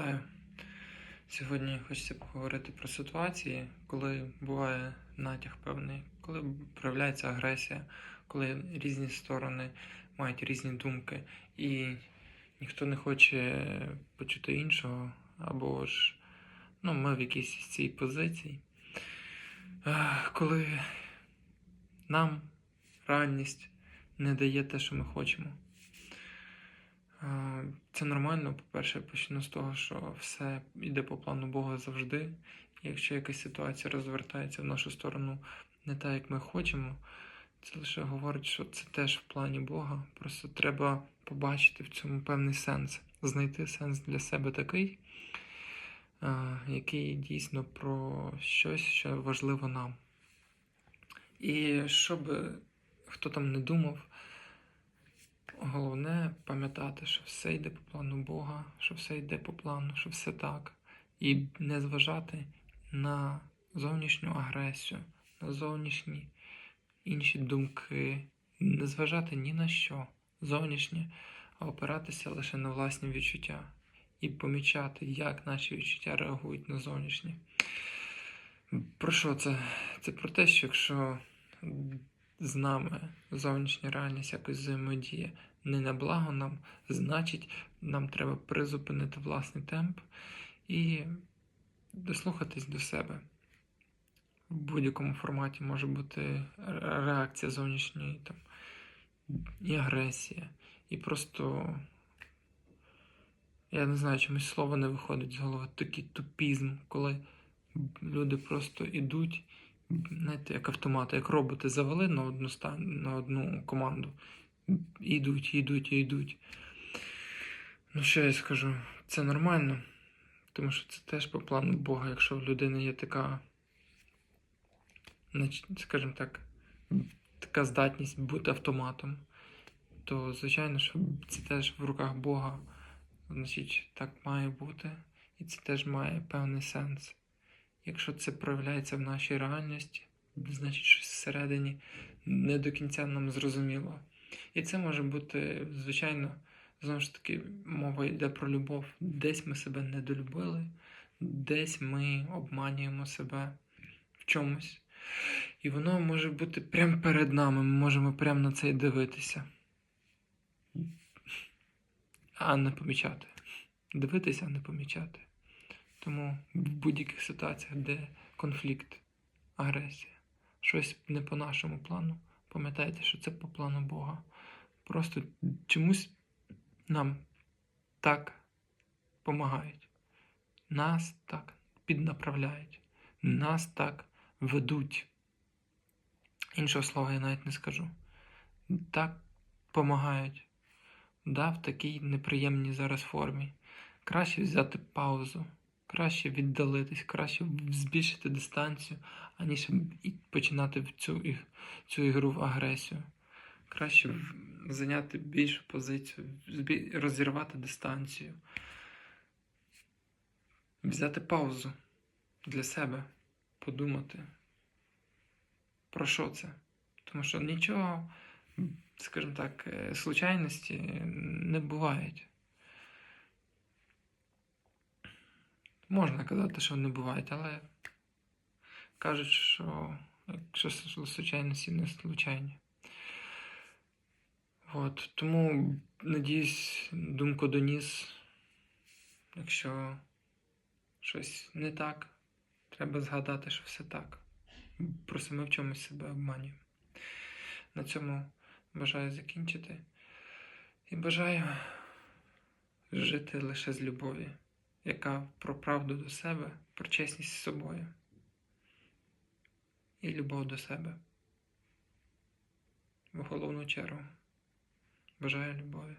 Вітаю. Сьогодні хочеться поговорити про ситуації, коли буває натяг певний, коли проявляється агресія, коли різні сторони мають різні думки, і ніхто не хоче почути іншого, або ж ну, ми в якійсь з цій позиції. Коли нам реальність не дає те, що ми хочемо. Е, Це нормально. По-перше, почну з того, що все йде по плану Бога завжди. Якщо якась ситуація розвертається в нашу сторону не так, як ми хочемо, це лише говорить, що це теж в плані Бога. Просто треба побачити в цьому певний сенс, знайти сенс для себе такий, е, який дійсно про щось, що важливо нам. І щоб хто там не думав, Головне пам'ятати, що все йде по плану Бога, що все йде по плану, що все так. І не зважати на зовнішню агресію, на зовнішні інші думки, не зважати ні на що зовнішнє, а опиратися лише на власні відчуття і помічати, як наші відчуття реагують на зовнішнє. Про що це? Це про те, що якщо з нами зовнішня реальність якось взаємодіє не на благо нам, значить, нам треба призупинити власний темп і дослухатись до себе. В будь-якому форматі може бути реакція зовнішньої там, і агресія. І просто, я не знаю, чомусь слово не виходить з голови, такий тупізм, коли люди просто ідуть знаєте, як автомати, як роботи завели на одну стан, на одну команду. І йдуть, і йдуть, і йдуть. Ну, що я скажу? Це нормально, тому що це теж по плану Бога, якщо в людини є така, скажімо так, така здатність бути автоматом, то, звичайно, що це теж в руках Бога. Значить, так має бути. І це теж має певний сенс. Якщо це проявляється в нашій реальності, значить щось всередині не до кінця нам зрозуміло. І це може бути, звичайно, знову ж таки, мова йде про любов. Десь ми себе недолюбили, десь ми обманюємо себе в чомусь. І воно може бути прямо перед нами, ми можемо прямо на це і дивитися, а не помічати. Дивитися, а не помічати. Тому в будь-яких ситуаціях, де конфлікт, агресія, щось не по нашому плану, пам'ятайте, що це по плану Бога. Просто чомусь нам так допомагають, нас так піднаправляють, нас так ведуть. Іншого слова я навіть не скажу. Так допомагають. Да, в такій неприємній зараз формі. Краще взяти паузу. Краще віддалитись, краще збільшити дистанцію, аніж починати цю цю ігру в агресію. Краще зайняти більшу позицію, розірвати дистанцію, взяти паузу для себе, подумати. Про що це? Тому що нічого, скажімо так, е, случайності не бувають. Можна казати, що вони бувають, але кажуть, що якщо случайності не случайні. От, Тому, надіюсь, думку доніс. Якщо щось не так, треба згадати, що все так. Просто ми в чомусь себе обманюємо. На цьому бажаю закінчити. І бажаю жити лише з любові яка про правду до себе, про чесність з собою і любов до себе. В головну чергу. Бажаю любові.